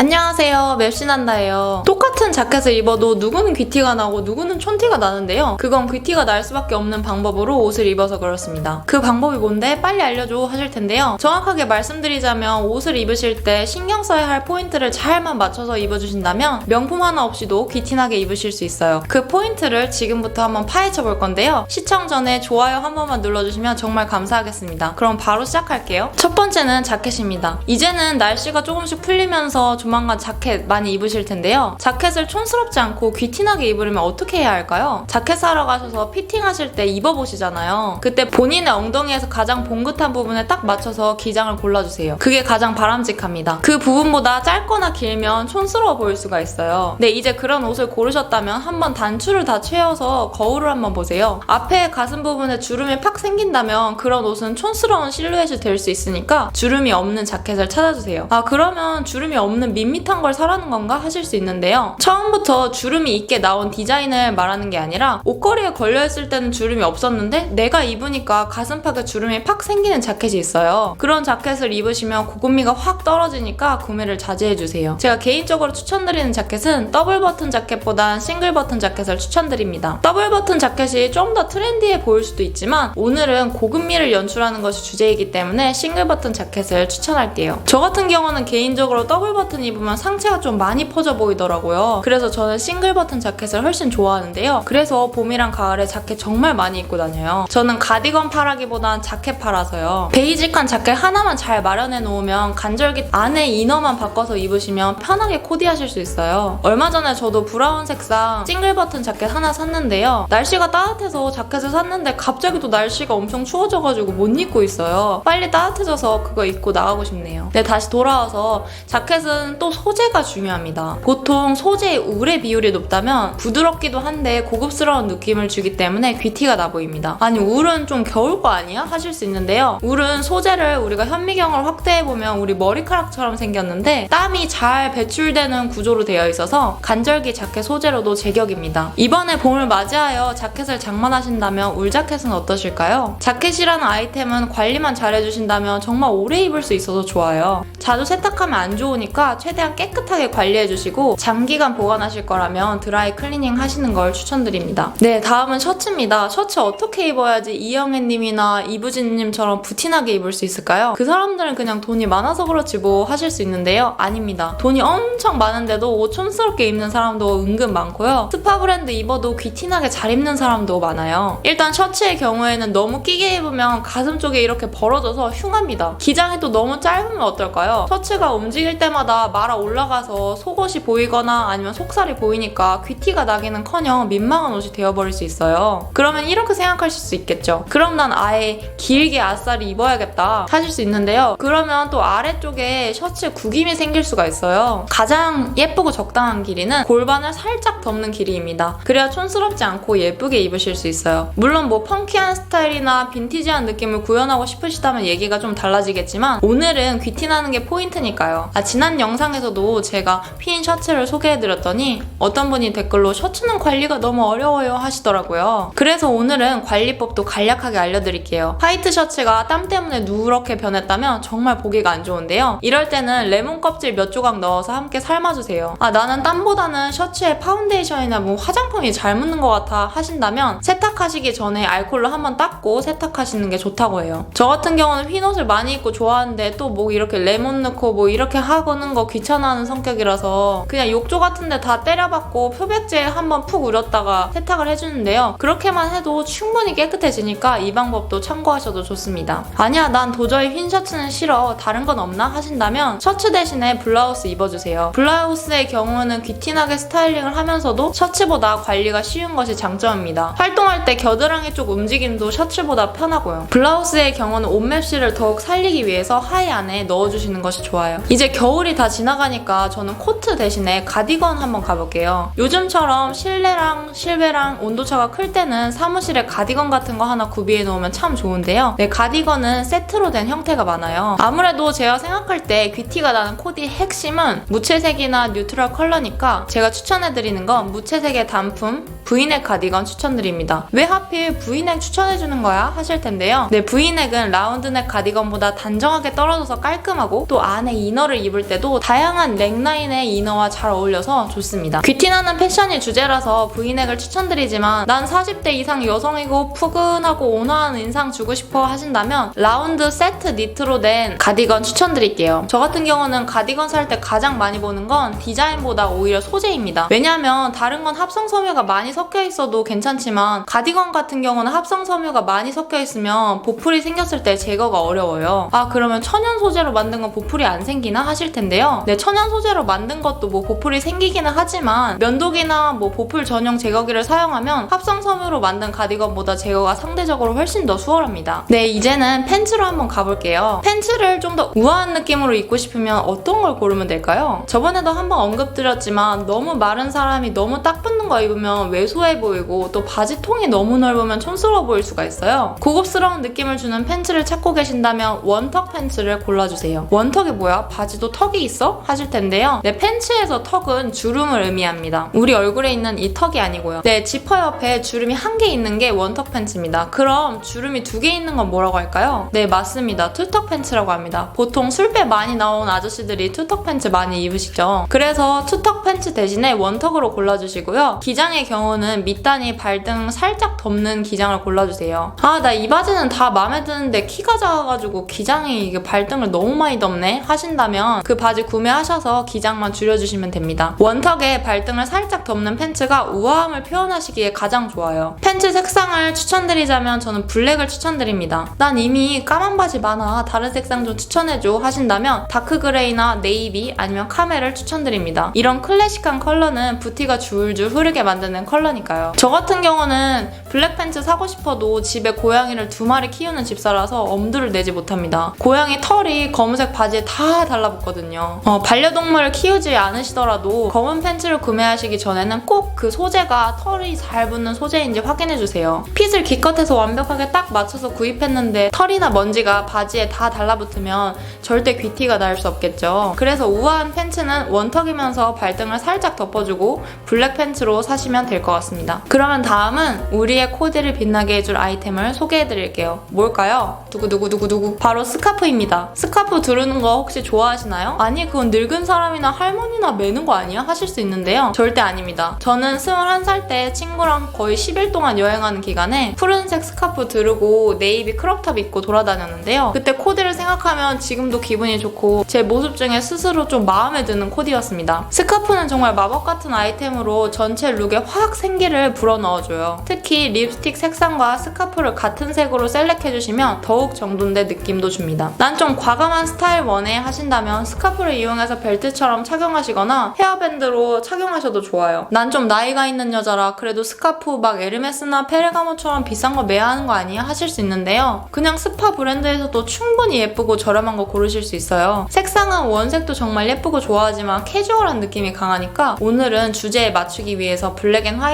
안녕하세요. 맵신한다예요 똑같은 자켓을 입어도 누구는 귀티가 나고 누구는 촌티가 나는데요. 그건 귀티가 날 수밖에 없는 방법으로 옷을 입어서 그렇습니다. 그 방법이 뭔데 빨리 알려줘 하실 텐데요. 정확하게 말씀드리자면 옷을 입으실 때 신경 써야 할 포인트를 잘만 맞춰서 입어주신다면 명품 하나 없이도 귀티나게 입으실 수 있어요. 그 포인트를 지금부터 한번 파헤쳐 볼 건데요. 시청 전에 좋아요 한 번만 눌러주시면 정말 감사하겠습니다. 그럼 바로 시작할게요. 첫 번째는 자켓입니다. 이제는 날씨가 조금씩 풀리면서 조만간 자켓 많이 입으실 텐데요. 자켓 을 촌스럽지 않고 귀티나게 입으려면 어떻게 해야 할까요? 자켓 사러 가셔서 피팅하실 때 입어보시잖아요. 그때 본인의 엉덩이에서 가장 봉긋한 부분에 딱 맞춰서 기장을 골라주세요. 그게 가장 바람직합니다. 그 부분보다 짧거나 길면 촌스러워 보일 수가 있어요. 네, 이제 그런 옷을 고르셨다면 한번 단추를 다 채워서 거울을 한번 보세요. 앞에 가슴 부분에 주름이 팍 생긴다면 그런 옷은 촌스러운 실루엣이 될 수 있으니까 주름이 없는 자켓을 찾아주세요. 아, 그러면 주름이 없는 밋밋한 걸 사라는 건가 하실 수 있는데요. 처음부터 주름이 있게 나온 디자인을 말하는 게 아니라 옷걸이에 걸려있을 때는 주름이 없었는데 내가 입으니까 가슴팍에 주름이 팍 생기는 자켓이 있어요. 그런 자켓을 입으시면 고급미가 확 떨어지니까 구매를 자제해주세요. 제가 개인적으로 추천드리는 자켓은 더블 버튼 자켓보단 싱글 버튼 자켓을 추천드립니다. 더블 버튼 자켓이 좀 더 트렌디해 보일 수도 있지만 오늘은 고급미를 연출하는 것이 주제이기 때문에 싱글 버튼 자켓을 추천할게요. 저 같은 경우는 개인적으로 더블 버튼 입으면 상체가 좀 많이 퍼져 보이더라고요. 그래서 저는 싱글 버튼 자켓을 훨씬 좋아하는데요. 그래서 봄이랑 가을에 자켓 정말 많이 입고 다녀요. 저는 가디건 파라기보단 자켓 파라서요. 베이직한 자켓 하나만 잘 마련해 놓으면 간절기 안에 이너만 바꿔서 입으시면 편하게 코디하실 수 있어요. 얼마 전에 저도 브라운 색상 싱글 버튼 자켓 하나 샀는데요. 날씨가 따뜻해서 자켓을 샀는데 갑자기 또 날씨가 엄청 추워져가지고 못 입고 있어요. 빨리 따뜻해져서 그거 입고 나가고 싶네요. 네, 다시 돌아와서 자켓은 또 소재가 중요합니다. 보통 소 재의 우레 비율이 높다면 부드럽기도 한데 고급스러운 느낌을 주기 때문에 귀티가 나 보입니다. 아니 울은 좀 겨울 거 아니야? 하실 수 있는데요. 울은 소재를 우리가 현미경을 확대해보면 우리 머리카락처럼 생겼는데 땀이 잘 배출되는 구조로 되어 있어서 간절기 자켓 소재로도 제격입니다. 이번에 봄을 맞이하여 자켓을 장만하신다면 울 자켓은 어떠실까요? 자켓이라는 아이템은 관리만 잘 해주신다면 정말 오래 입을 수 있어서 좋아요. 자주 세탁하면 안 좋으니까 최대한 깨끗하게 관리해주시고 장기 간 보관하실 거라면 드라이 클리닝 하시는 걸 추천드립니다. 네, 다음은 셔츠입니다. 셔츠 어떻게 입어야지 이영애님이나 이부진님처럼 부티나게 입을 수 있을까요? 그 사람들은 그냥 돈이 많아서 그렇지 뭐 하실 수 있는데요. 아닙니다. 돈이 엄청 많은데도 옷 촌스럽게 입는 사람도 은근 많고요. 스파 브랜드 입어도 귀티나게 잘 입는 사람도 많아요. 일단 셔츠의 경우에는 너무 끼게 입으면 가슴 쪽에 이렇게 벌어져서 흉합니다. 기장이 또 너무 짧으면 어떨까요? 셔츠가 움직일 때마다 말아 올라가서 속옷이 보이거나 아니면 속살이 보이니까 귀티가 나기는커녕 민망한 옷이 되어버릴 수 있어요. 그러면 이렇게 생각하실 수 있겠죠. 그럼 난 아예 길게 아싸리 입어야겠다 하실 수 있는데요. 그러면 또 아래쪽에 셔츠에 구김이 생길 수가 있어요. 가장 예쁘고 적당한 길이는 골반을 살짝 덮는 길이입니다. 그래야 촌스럽지 않고 예쁘게 입으실 수 있어요. 물론 뭐 펑키한 스타일이나 빈티지한 느낌을 구현하고 싶으시다면 얘기가 좀 달라지겠지만 오늘은 귀티나는 게 포인트니까요. 아, 지난 영상에서도 제가 핀 셔츠를 소개해 드렸더니 어떤 분이 댓글로 셔츠는 관리가 너무 어려워요 하시더라고요. 그래서 오늘은 관리법도 간략하게 알려드릴게요. 화이트 셔츠가 땀 때문에 누렇게 변했다면 정말 보기가 안 좋은데요. 이럴 때는 레몬 껍질 몇 조각 넣어서 함께 삶아주세요. 아 나는 땀보다는 셔츠에 파운데이션이나 뭐 화장품이 잘 묻는 것 같아 하신다면 세탁하시기 전에 알콜로 한번 닦고 세탁하시는 게 좋다고 해요. 저 같은 경우는 흰 옷을 많이 입고 좋아하는데 또 뭐 이렇게 레몬 넣고 뭐 이렇게 하고는 거 귀찮아하는 성격이라서 그냥 욕조 같은데 다 때려박고 표백제 한번 푹 우렸다가 세탁을 해주는데요. 그렇게만 해도 충분히 깨끗해지니까 이 방법도 참고하셔도 좋습니다. 아니야 난 도저히 흰 셔츠는 싫어 다른 건 없나 하신다면 셔츠 대신에 블라우스 입어주세요. 블라우스의 경우는 귀티나게 스타일링을 하면서도 셔츠보다 관리가 쉬운 것이 장점입니다. 활동할 때 겨드랑이 쪽 움직임도 셔츠보다 편하고요. 블라우스의 경우는 옷맵시를 더욱 살리기 위해서 하의 안에 넣어주시는 것이 좋아요. 이제 겨울이 다 지나가니까 저는 코트 대신에 가디 건 한번 가볼게요. 요즘처럼 실내랑 실외랑 온도차가 클 때는 사무실에 가디건 같은 거 하나 구비해 놓으면 참 좋은데요. 네, 가디건은 세트로 된 형태가 많아요. 아무래도 제가 생각할 때 귀티가 나는 코디의 핵심은 무채색이나 뉴트럴 컬러니까 제가 추천해드리는 건 무채색의 단품, V넥 가디건 추천드립니다. 왜 하필 V넥 추천해주는 거야? 하실 텐데요. 네, V넥은 라운드넥 가디건보다 단정하게 떨어져서 깔끔하고 또 안에 이너를 입을 때도 다양한 넥라인의 이너와 잘 어울려서 좋습니다. 귀티나는 패션이 주제라서 V넥을 추천드리지만 난 40대 이상 여성이고 푸근하고 온화한 인상 주고 싶어 하신다면 라운드 세트 니트로 된 가디건 추천드릴게요. 저 같은 경우는 가디건 살 때 가장 많이 보는 건 디자인보다 오히려 소재입니다. 왜냐하면 다른 건 합성 섬유가 많이 섞여 있어도 괜찮지만 가디건 같은 경우는 합성 섬유가 많이 섞여 있으면 보풀이 생겼을 때 제거가 어려워요. 아 그러면 천연 소재로 만든 건 보풀이 안 생기나 하실 텐데요. 네 천연 소재로 만든 것도 뭐 보풀이 생기기는 하지만 면도기나 뭐 보풀 전용 제거기를 사용하면 합성 섬유로 만든 가디건보다 제거가 상대적으로 훨씬 더 수월합니다. 네 이제는 팬츠로 한번 가볼게요. 팬츠를 좀 더 우아한 느낌으로 입고 싶으면 어떤 걸 고르면 될까요? 저번에도 한번 언급드렸지만 너무 마른 사람이 너무 딱 붙는 거 입으면 왜소해 보이고 또 바지 통이 너무 넓으면 촌스러워 보일 수가 있어요. 고급스러운 느낌을 주는 팬츠를 찾고 계신다면 원턱 팬츠를 골라주세요. 원턱이 뭐야? 바지도 턱이 있어? 하실 텐데요. 네, 팬츠에서 턱은 주름을 의미합니다. 우리 얼굴에 있는 이 턱이 아니고요. 네, 지퍼 옆에 주름이 한 개 있는 게 원턱 팬츠입니다. 그럼 주름이 두 개 있는 건 뭐라고 할까요? 네, 맞습니다. 투턱 팬츠라고 합니다. 보통 술배 많이 나온 아저씨들이 투턱 팬츠 많이 입으시죠. 그래서 투턱 팬츠 대신에 원턱으로 골라주시고요. 기장의 경우는 밑단이 발등 살짝 덮는 기장을 골라주세요. 아, 나 이 바지는 다 마음에 드는데 키가 작아가지고 기장이 이게 발등을 너무 많이 덮네 하신다면 그 바지 구매하셔서 기장만 줄여주시면 됩니다. 원턱에 발등을 살짝 덮는 팬츠가 우아함을 표현하시기에 가장 좋아요. 팬츠 색상을 추천드리자면 저는 블랙을 추천드립니다. 난 이미 까만 바지 많아 다른 색상 좀 추천해줘 하신다면 다크 그레이나 네이비 아니면 카멜을 추천드립니다. 이런 클래식한 컬러는 부티가 줄줄 흐르게 만드는 컬러 니까요. 저 같은 경우는 블랙 팬츠 사고 싶어도 집에 고양이를 두 마리 키우는 집사라서 엄두를 내지 못합니다. 고양이 털이 검은색 바지에 다 달라붙거든요. 어, 반려동물을 키우지 않으시더라도 검은 팬츠를 구매하시기 전에는 꼭 그 소재가 털이 잘 붙는 소재인지 확인해주세요. 핏을 기껏해서 완벽하게 딱 맞춰서 구입했는데 털이나 먼지가 바지에 다 달라붙으면 절대 귀티가 날 수 없겠죠. 그래서 우아한 팬츠는 원턱이면서 발등을 살짝 덮어주고 블랙 팬츠로 사시면 될 것 같 습니다. 그러면 다음은 우리의 코디를 빛나게 해줄 아이템을 소개해드릴게요. 뭘까요? 두구두구두구두구. 바로 스카프입니다. 스카프 두르는 거 혹시 좋아하시나요? 아니 그건 늙은 사람이나 할머니나 매는 거 아니야? 하실 수 있는데요. 절대 아닙니다. 저는 21살 때 친구랑 거의 10일 동안 여행하는 기간에 푸른색 스카프 두르고 네이비 크롭탑 입고 돌아다녔는데요. 그때 코디를 생각하면 지금도 기분이 좋고 제 모습 중에 스스로 좀 마음에 드는 코디였습니다. 스카프는 정말 마법 같은 아이템으로 전체 룩에 확 생기를 불어넣어줘요. 특히 립스틱 색상과 스카프를 같은 색으로 셀렉해주시면 더욱 정돈된 느낌도 줍니다. 난 좀 과감한 스타일 원해 하신다면 스카프를 이용해서 벨트처럼 착용하시거나 헤어밴드로 착용하셔도 좋아요. 난 좀 나이가 있는 여자라 그래도 스카프 막 에르메스나 페르가모처럼 비싼 거 매야 하는 거 아니야? 하실 수 있는데요. 그냥 스파 브랜드에서도 충분히 예쁘고 저렴한 거 고르실 수 있어요. 색상은 원색도 정말 예쁘고 좋아하지만 캐주얼한 느낌이 강하니까 오늘은 주제에 맞추기 위해서 블랙 앤 화이트,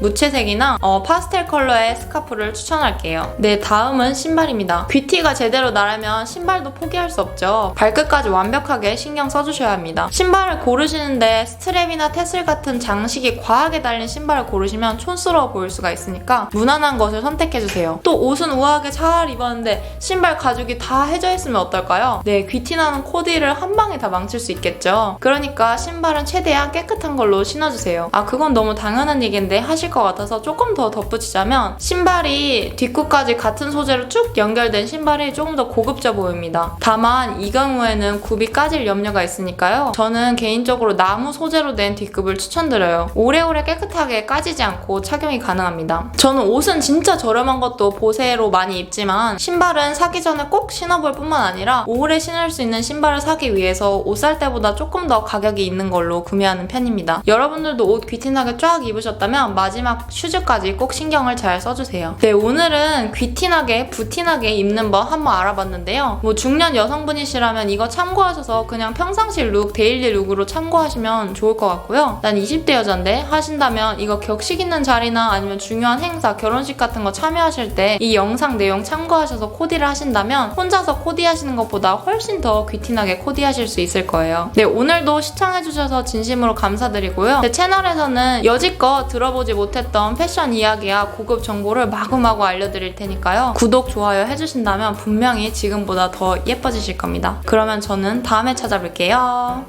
무채색이나 어, 파스텔 컬러의 스카프를 추천할게요. 네, 다음은 신발입니다. 귀티가 제대로 나려면 신발도 포기할 수 없죠. 발끝까지 완벽하게 신경 써주셔야 합니다. 신발을 고르시는데 스트랩이나 테슬 같은 장식이 과하게 달린 신발을 고르시면 촌스러워 보일 수가 있으니까 무난한 것을 선택해주세요. 또 옷은 우아하게 잘 입었는데 신발 가죽이 다 해져 있으면 어떨까요? 네, 귀티나는 코디를 한 방에 다 망칠 수 있겠죠. 그러니까 신발은 최대한 깨끗한 걸로 신어주세요. 아, 그건 너무 당연한 얘기 인데 하실 것 같아서 조금 더 덧붙이자면 신발이 뒷구까지 같은 소재로 쭉 연결된 신발이 조금 더 고급져 보입니다. 다만 이 경우에는 굽이 까질 염려가 있으니까요. 저는 개인적으로 나무 소재로 된 뒷굽을 추천드려요. 오래오래 깨끗하게 까지지 않고 착용이 가능합니다. 저는 옷은 진짜 저렴한 것도 보세로 많이 입지만 신발은 사기 전에 꼭 신어볼 뿐만 아니라 오래 신을 수 있는 신발을 사기 위해서 옷 살 때보다 조금 더 가격이 있는 걸로 구매하는 편입니다. 여러분들도 옷 귀티나게 쫙 입으셨다면 마지막 슈즈까지 꼭 신경을 잘 써주세요. 네, 오늘은 귀티나게, 부티나게 입는 법 한번 알아봤는데요. 뭐 중년 여성분이시라면 이거 참고하셔서 그냥 평상시 룩, 데일리 룩으로 참고하시면 좋을 것 같고요. 난 20대 여잔데 하신다면 이거 격식 있는 자리나 아니면 중요한 행사, 결혼식 같은 거 참여하실 때 이 영상 내용 참고하셔서 코디를 하신다면 혼자서 코디하시는 것보다 훨씬 더 귀티나게 코디하실 수 있을 거예요. 네, 오늘도 시청해주셔서 진심으로 감사드리고요. 제 채널에서는 여지껏 들어보지 못했던 패션 이야기야 고급 정보를 마구마구 알려드릴 테니까요. 구독, 좋아요 해주신다면 분명히 지금보다 더 예뻐지실 겁니다. 그러면 저는 다음에 찾아뵐게요.